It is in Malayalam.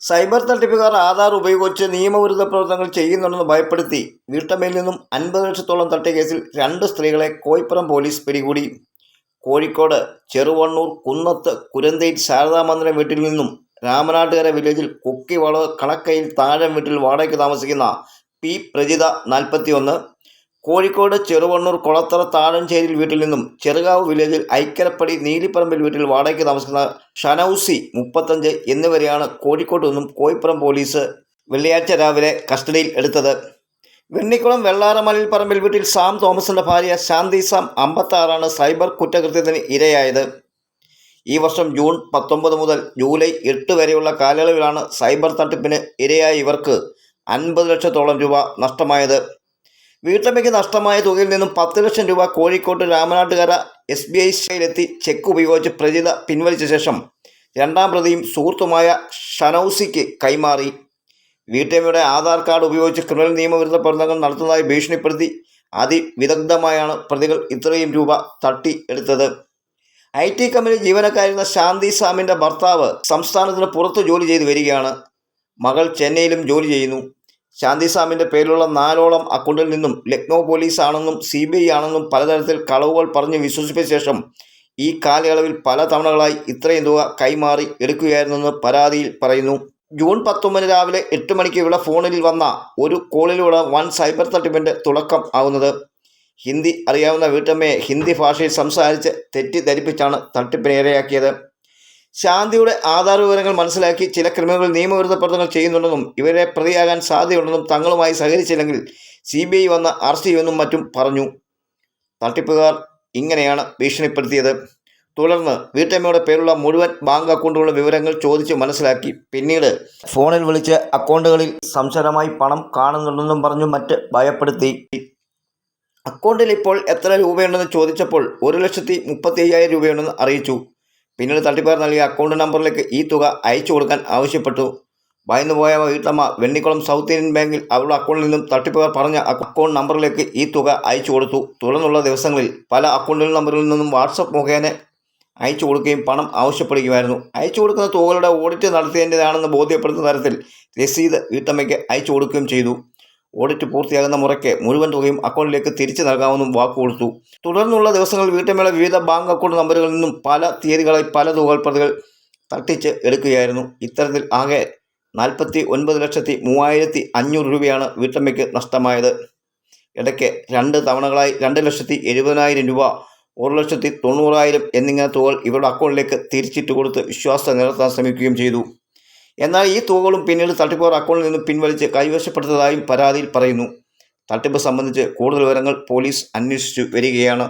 സൈബർ തട്ടിപ്പുകാർ ആധാർ ഉപയോഗിച്ച് നിയമവിരുദ്ധ പ്രവർത്തനങ്ങൾ ചെയ്യുന്നുണ്ടെന്ന് ഭയപ്പെടുത്തി. വീട്ടമ്മയിൽ നിന്നും അൻപത് ലക്ഷത്തോളം തട്ടിയ കേസിൽ രണ്ട് സ്ത്രീകളെ കോയിപ്പുറം പോലീസ് പിടികൂടി. കോഴിക്കോട് ചെറുവണ്ണൂർ കുന്നത്ത് കുരന്തയിൽ ശാരദാമന്ദിരം വീട്ടിൽ നിന്നും രാമനാട്ടുകര വില്ലേജിൽ കുക്കിവളവ് കണക്കയിൽ താഴം വീട്ടിൽ വാടകയ്ക്ക് താമസിക്കുന്ന പി. പ്രജിത നാൽപ്പത്തിയൊന്ന് കോഴിക്കോട് ചെറുവണ്ണൂർ കൊളത്തറ താഴഞ്ചേരിയിൽ വീട്ടിൽ നിന്നും ചെറുകാവ് വില്ലേജിൽ ഐക്കരപ്പടി നീലിപ്പറമ്പിൽ വീട്ടിൽ വാടകയ്ക്ക് താമസിക്കുന്ന ഷനൌസി മുപ്പത്തഞ്ച് എന്നിവരെയാണ് കോഴിക്കോട്ട് നിന്നും കോയിപ്പുറം പോലീസ് വെള്ളിയാഴ്ച രാവിലെ കസ്റ്റഡിയിൽ എടുത്തത്. വെണ്ണിക്കുളം വെള്ളാറമലിൽ പറമ്പിൽ വീട്ടിൽ സാം തോമസിന്റെ ഭാര്യ ശാന്തി സാം അമ്പത്താറാണ് സൈബർ കുറ്റകൃത്യത്തിന് ഇരയായത്. ഈ വർഷം ജൂൺ പത്തൊമ്പത് മുതൽ ജൂലൈ എട്ട് വരെയുള്ള കാലയളവിലാണ് സൈബർ തട്ടിപ്പിന് ഇരയായ ഇവർക്ക് അൻപത് ലക്ഷത്തോളം രൂപ നഷ്ടമായത്. വീട്ടമ്മയ്ക്ക് നഷ്ടമായ തുകയിൽ നിന്നും പത്ത് ലക്ഷം രൂപ Kozhikode Ramanattukara S B I ശൈലെത്തി cheque ഉപയോഗിച്ച് പ്രജിത പിൻവലിച്ച ശേഷം രണ്ടാം പ്രതിയും സുഹൃത്തുമായ ഷനൌസിക്ക് കൈമാറി. വീട്ടമ്മയുടെ ആധാർ കാർഡ് ഉപയോഗിച്ച് ക്രിമിനൽ നിയമവിരുദ്ധ പ്രവർത്തനങ്ങൾ നടത്തുന്നതായി ഭീഷണിപ്പെടുത്തി അതിവിദഗ്ധമായാണ് പ്രതികൾ ഇത്രയും രൂപ തട്ടി എടുത്തത്. ഐ ടി കമ്പനി ജീവനക്കാരുന്ന ശാന്തി സാമിന്റെ ഭർത്താവ് സംസ്ഥാനത്തിന് പുറത്ത് ജോലി ചെയ്തു വരികയാണ്. മകൾ ചെന്നൈയിലും ജോലി ചെയ്യുന്നു. ശാന്തി സാമിന്റെ പേരിലുള്ള നാലോളം അക്കൗണ്ടിൽ നിന്നും ലക്നൗ പോലീസ് ആണെന്നും സി ബി ഐ ആണെന്നും പലതരത്തിൽ കളവുകൾ പറഞ്ഞ് വിശ്വസിപ്പിച്ച ശേഷം ഈ കാലയളവിൽ പല തവണകളായി ഇത്രയും തുക കൈമാറി എടുക്കുകയായിരുന്നെന്ന് പരാതിയിൽ പറയുന്നു. ജൂൺ പത്തൊമ്പതിന് രാവിലെ എട്ട് മണിക്ക് ഇവിടെ ഫോണിൽ വന്ന ഒരു കോളിലൂടെ വൺ സൈബർ തട്ടിപ്പിന്റെ തുടക്കം ആവുന്നത്. ഹിന്ദി അറിയാവുന്ന വീട്ടമ്മയെ ഹിന്ദി ഭാഷയിൽ സംസാരിച്ച് തെറ്റിദ്ധരിപ്പിച്ചാണ് തട്ടിപ്പിന് ഇരയാക്കിയത് ശാന്തിയുടെ ആധാർ വിവരങ്ങൾ മനസ്സിലാക്കി ചില ക്രിമിനലുകൾ നിയമവിരുദ്ധ പ്രവർത്തനങ്ങൾ ചെയ്യുന്നുണ്ടെന്നും ഇവരെ പ്രതിയാകാൻ സാധ്യതയുണ്ടെന്നും തങ്ങളുമായി സഹകരിച്ചില്ലെങ്കിൽ സി ബി ഐ വന്ന് അറസ്റ്റ് ചെയ്യുമെന്നും മറ്റും പറഞ്ഞു. തട്ടിപ്പുകാർ ഇങ്ങനെയാണ് ഭീഷണിപ്പെടുത്തിയത്. തുടർന്ന് വീട്ടമ്മയുടെ പേരുള്ള മുഴുവൻ ബാങ്ക് അക്കൗണ്ടുകളുടെ വിവരങ്ങൾ ചോദിച്ച് മനസ്സിലാക്കി. പിന്നീട് ഫോണിൽ വിളിച്ച് അക്കൗണ്ടുകളിൽ സംശയമായി പണം കാണുന്നുണ്ടെന്നും പറഞ്ഞു മറ്റ് ഭയപ്പെടുത്തി. അക്കൗണ്ടിൽ ഇപ്പോൾ എത്ര രൂപയുണ്ടെന്ന് ചോദിച്ചപ്പോൾ ഒരു ലക്ഷത്തി മുപ്പത്തി അയ്യായിരം രൂപയുണ്ടെന്ന് അറിയിച്ചു. പിന്നീട് തട്ടിപ്പുകാർ നൽകിയ അക്കൗണ്ട് നമ്പറിലേക്ക് ഈ തുക അയച്ചു കൊടുക്കാൻ ആവശ്യപ്പെട്ടു. ഭയന്നുപോയ വീട്ടമ്മ വെണ്ണിക്കുളം സൗത്ത് ഇന്ത്യൻ ബാങ്കിൽ അവരുടെ അക്കൗണ്ടിൽ നിന്നും തട്ടിപ്പുകാർ പറഞ്ഞ അക്കൗണ്ട് നമ്പറിലേക്ക് ഈ തുക അയച്ചു കൊടുത്തു. തുടർന്നുള്ള ദിവസങ്ങളിൽ പല അക്കൗണ്ട് നമ്പറിൽ നിന്നും വാട്സപ്പ് മുഖേന അയച്ചു കൊടുക്കുകയും പണം ആവശ്യപ്പെടുകയുമായിരുന്നു. അയച്ചു കൊടുക്കുന്ന തുകകളുടെ ഓഡിറ്റ് നടത്തിയതിന്റെതാണെന്ന് ബോധ്യപ്പെടുത്തുന്ന തരത്തിൽ രസീത് വീട്ടമ്മയ്ക്ക് അയച്ചു കൊടുക്കുകയും ചെയ്തു. ഓഡിറ്റ് പൂർത്തിയാകുന്ന മുറയ്ക്ക് മുഴുവൻ തുകയും അക്കൗണ്ടിലേക്ക് തിരിച്ചു നൽകാമെന്നും വാക്ക് കൊടുത്തു. തുടർന്നുള്ള ദിവസങ്ങളിൽ വീട്ടമ്മയുടെ വിവിധ ബാങ്ക് അക്കൗണ്ട് നമ്പറുകളിൽ നിന്നും പല തീയതികളായി പല തുകകൾ പ്രതികൾ തട്ടിച്ച് എടുക്കുകയായിരുന്നു. ഇത്തരത്തിൽ ആകെ നാൽപ്പത്തി ഒൻപത് ലക്ഷത്തി മൂവായിരത്തി അഞ്ഞൂറ് രൂപയാണ് വീട്ടമ്മയ്ക്ക് നഷ്ടമായത്. ഇടയ്ക്ക് രണ്ട് തവണകളായി രണ്ട് ലക്ഷത്തി എഴുപതിനായിരം രൂപ ഒരു ലക്ഷത്തി തൊണ്ണൂറായിരം എന്നിങ്ങനെ തുകകൾ ഇവരുടെ അക്കൗണ്ടിലേക്ക് തിരിച്ചിട്ട് കൊടുത്ത് വിശ്വാസം നിലനിർത്താൻ ശ്രമിക്കുകയും ചെയ്തു. എന്നാൽ ഈ തുകകളും പിന്നീട് തട്ടിപ്പുകാർ അക്കൗണ്ടിൽ നിന്ന് പിൻവലിച്ച് കൈവശപ്പെടുത്തതായും പരാതിയിൽ പറയുന്നു. തട്ടിപ്പ് സംബന്ധിച്ച് കൂടുതൽ വിവരങ്ങൾ പോലീസ് അന്വേഷിച്ചു വരികയാണ്.